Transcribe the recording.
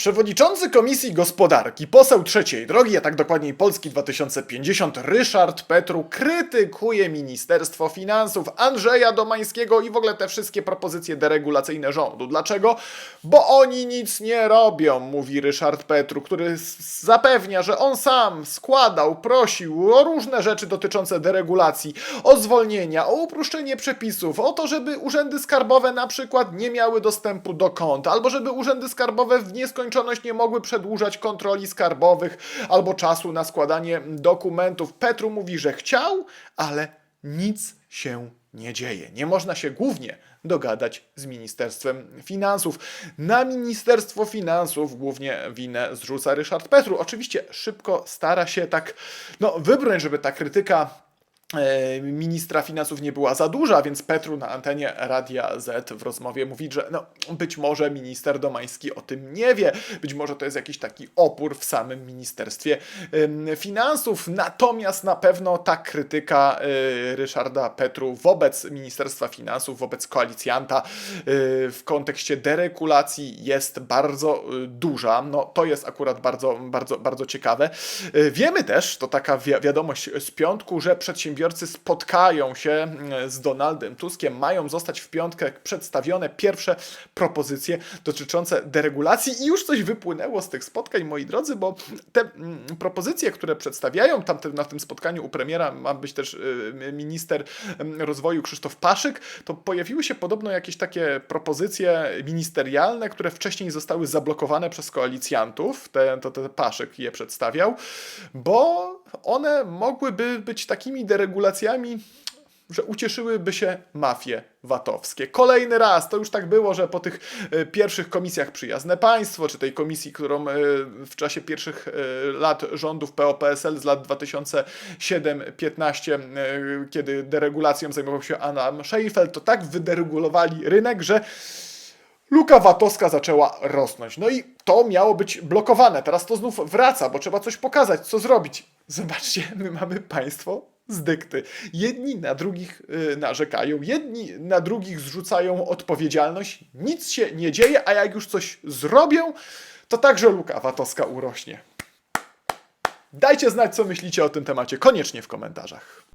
Przewodniczący Komisji Gospodarki, poseł trzeciej drogi, a tak dokładniej Polski 2050, Ryszard Petru krytykuje Ministerstwo Finansów, Andrzeja Domańskiego i w ogóle te wszystkie propozycje deregulacyjne rządu. Dlaczego? Bo oni nic nie robią, mówi Ryszard Petru, który zapewnia, że on sam składał, prosił o różne rzeczy dotyczące deregulacji, o zwolnienia, o uproszczenie przepisów, o to, żeby urzędy skarbowe na przykład nie miały dostępu do kont, albo żeby urzędy skarbowe w nieskończoność nie mogły przedłużać kontroli skarbowych albo czasu na składanie dokumentów. Petru mówi, że chciał, ale nic się nie dzieje. Nie można się głównie dogadać z Ministerstwem Finansów. Na Ministerstwo Finansów głównie winę zrzuca Ryszard Petru. Oczywiście szybko stara się tak no, wybrnąć, żeby ta krytyka ministra finansów nie była za duża, więc Petru na antenie Radia Z w rozmowie mówi, że no, być może minister Domański o tym nie wie, być może to jest jakiś taki opór w samym Ministerstwie Finansów, natomiast na pewno ta krytyka e, Ryszarda Petru wobec Ministerstwa Finansów, wobec koalicjanta e, w kontekście deregulacji jest bardzo e, duża. No, to jest akurat bardzo, bardzo, bardzo ciekawe. E, Wiemy też, to taka wi- wiadomość z piątku, że przedsiębiorcy spotkają się mm, z Donaldem Tuskiem, mają zostać w piątkę przedstawione pierwsze propozycje dotyczące deregulacji. I już coś wypłynęło z tych spotkań, moi drodzy, bo te mm, propozycje, które przedstawiają tam na tym spotkaniu u premiera, ma być też y, minister rozwoju Krzysztof Paszyk, to pojawiły się podobno jakieś takie propozycje ministerialne, które wcześniej zostały zablokowane przez koalicjantów, te, to, te Paszyk je przedstawiał, bo one mogłyby być takimi deregulacjami, że ucieszyłyby się mafie VAT-owskie. Kolejny raz, to już tak było, że po tych e, pierwszych komisjach Przyjazne Państwo, czy tej komisji, którą e, w czasie pierwszych e, lat rządów PO-PSL z lat 2007-15, e, kiedy deregulacją zajmował się Anna Szejfel, to tak wyderegulowali rynek, że luka VAT-owska zaczęła rosnąć. No i to miało być blokowane. Teraz to znów wraca, bo trzeba coś pokazać, co zrobić. Zobaczcie, my mamy państwo z dykty. Jedni na drugich y, narzekają, jedni na drugich zrzucają odpowiedzialność, nic się nie dzieje, a jak już coś zrobią, to także luka VAT-owska urośnie. Dajcie znać, co myślicie o tym temacie, koniecznie w komentarzach.